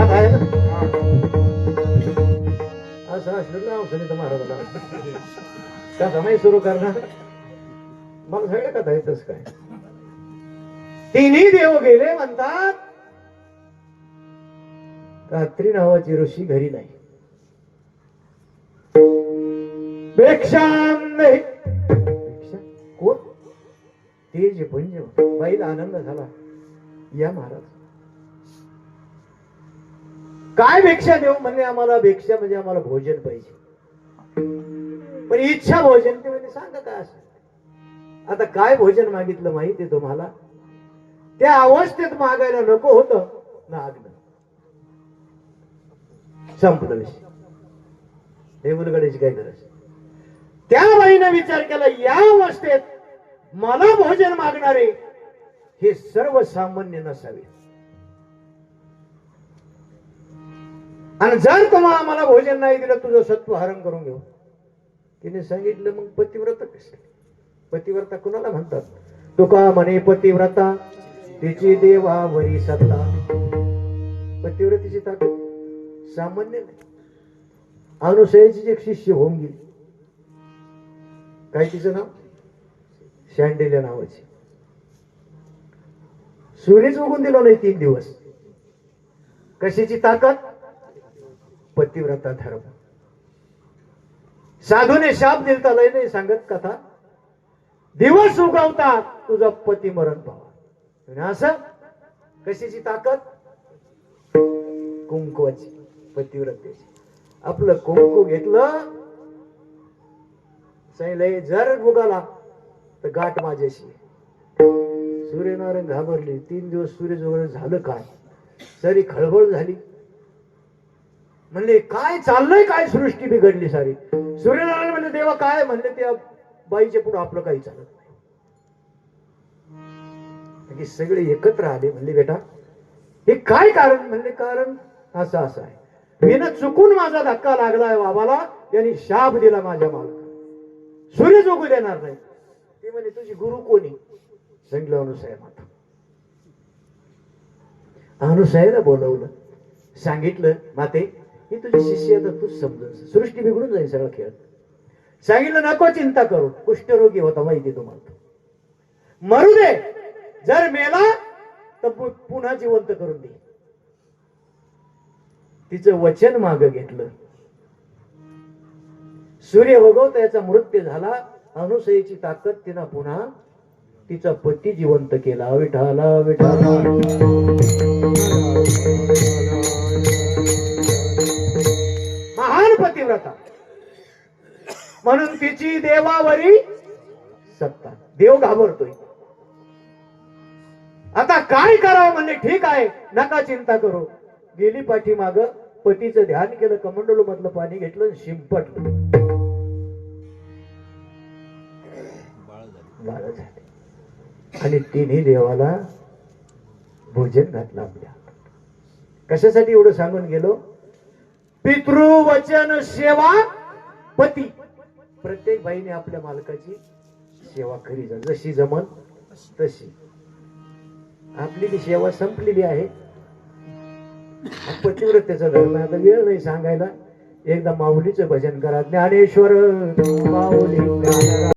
कथा आहे असं असलं ना औषधी महाराजाला कथा नाही सुरू करणार मग सगळ्या कथा येतच काय तिन्ही देव गेले म्हणतात रात्री नावाची ऋषी घरी नाही. भिक्षा नाही. भिक्षा? कोण? ते पंज बाईला आनंद झाला. या महाराज. काय भिक्षा देऊ म्हणजे आम्हाला? भिक्षा म्हणजे आम्हाला भोजन पाहिजे. पण इच्छा भोजन ते म्हणजे सांगा काय असं? आता काय भोजन मागितलं माहिती आहे तुम्हाला? त्या अवस्थेत मागायला नको होत मागणं संपलं विषय. देऊलगडाची काय गरज? त्या बाईनं विचार केला या अवस्थेत मला भोजन मागणारे हे सर्वसामान्य नसावे. आणि जर तुम्हा आम्हाला भोजन नाही दिलं तुझं सत्व हरण करून घेऊ. तिने सांगितलं मग पतिव्रता कसली पतिव्रता कुणाला म्हणतात? तुका म्हणे पतिव्रता तिची देवावरी सत्ता. पतिव्रतीची ताकद सामान्य नाही. अनुसयाची एक शिष्य होऊन गेली. काय तिचं नाव? शँडेल्या नावाची. सूर्यच उगून दिला नाही तीन दिवस. कशाची ताकद? पतिव्रता धर्म. साधूने शाप दिलता लय नाही सांगत कथा. दिवस उगवतात तुझा पती मरण पावा. असं? कशाची ताकद? कुंकवाची पतिव्रतेची. आपलं कुंकू घेतलं सांगितलंय जर उगाला तर गाठ माझ्याशी. सूर्यनारायण घाबरले तीन दिवस सूर्य झालं काय? सरी खळबळ झाली म्हणले काय चाललंय काय सृष्टी बिघडली सारी? सूर्यनारायण म्हणले देवा काय म्हणले त्या बाईच्या पुढे आपलं काही चालत नाही. सगळे एकत्र आले म्हणले बेटा हे काय कारण? म्हणले कारण असं असं आहे. मीनं चुकून माझा धक्का लागलाय बाबाला त्यांनी शाप दिला माझ्या मालक सूर्य जोगू देणार नाही. ते म्हणे तुझी गुरु कोणी सांगितलं अनुसाहेब माता अनुसायला बोलवलं सांगितलं माते ही तुझी शिष्य आता तूच समज सृष्टी बिघडून जाईल सगळं खेळ. सांगितलं नको चिंता करू. कुष्ठरोगी होता माहिती तुम्हाला. मरू दे. जर मेला तर पुन्हा जिवंत करून दे. तिचं वचन माग घेतलं. सूर्य भगवत याचा मृत्यू झाला. अनुसयीची ताकद तिनं पुन्हा तिचा पती जिवंत केला. विठाला विठाला म्हणून तिची देवावरी सत्ता. देव घाबरतोय. आता काय करावं म्हणले ठीक आहे नका चिंता करू. गेली पाठीमाग पतीचं ध्यान केलं कमंडलू मधलं पाणी घेतलं शिंपट शिंपटलं बाळ झाले. आणि तिन्ही देवाला भोजन घातलं आपल्या. कशासाठी एवढं सांगून गेलो? पितृवचन सेवा पती. प्रत्येक बाईने आपल्या मालकाची सेवा करी जा जशी जमन तशी. आपली ती सेवा संपलेली आहे हा पतिव्रतेचा धर्म आता वेळ नाही सांगायला. एकदा माऊलीचं भजन करा. ज्ञानेश्वर माऊली